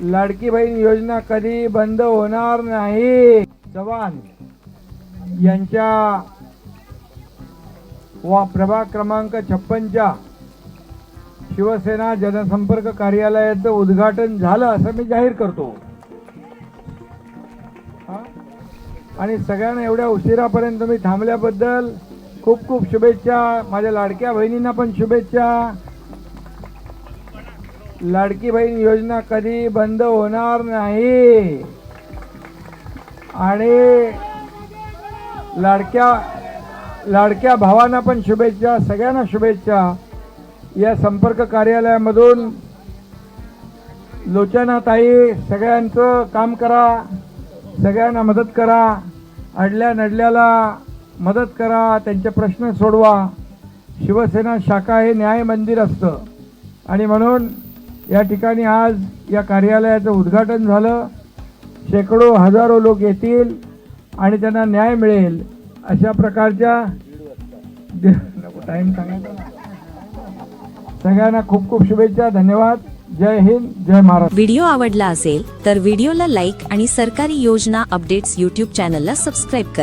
लाडकी बहीण योजना कधी बंद होणार नाही? चव्हाण यांच्या वा प्रभाग क्रमांक छप्पनच्या शिवसेना जनसंपर्क कार्यालयाचं उद्घाटन झालं असं मी जाहीर करतो. आणि सगळ्यांना एवढ्या उशिरापर्यंत मी थांबल्याबद्दल खूप खूप शुभेच्छा. माझ्या लाडक्या बहिणींना पण शुभेच्छा. लाडकी बहीण योजना कधी बंद होणार नाही? आणि लाडक्या लाडक्या भावांना पण शुभेच्छा सगळ्यांना शुभेच्छा या संपर्क कार्यालयामधून. लोचनाताई सगळ्यांचं काम करा सगळ्यांना मदत करा अडल्या नडल्याला मदत करा त्यांचे प्रश्न सोडवा. शिवसेना शाखा हे न्याय मंदिर असतं. आणि म्हणून या ठिकाणी आज या कार्यालयाचं उद्घाटन झालं. शेकडो हजारो लोक येतील आणि त्यांना न्याय मिळेल अशा प्रकारच्या टाईम सांगायचा सगळ्यांना खूप खूप शुभेच्छा धन्यवाद. जय हिंद जय महाराष्ट्र. व्हिडिओ आवडला असेल तर व्हिडिओला लाईक आणि सरकारी योजना अपडेट्स यूट्यूब चॅनलला सबस्क्राईब करा.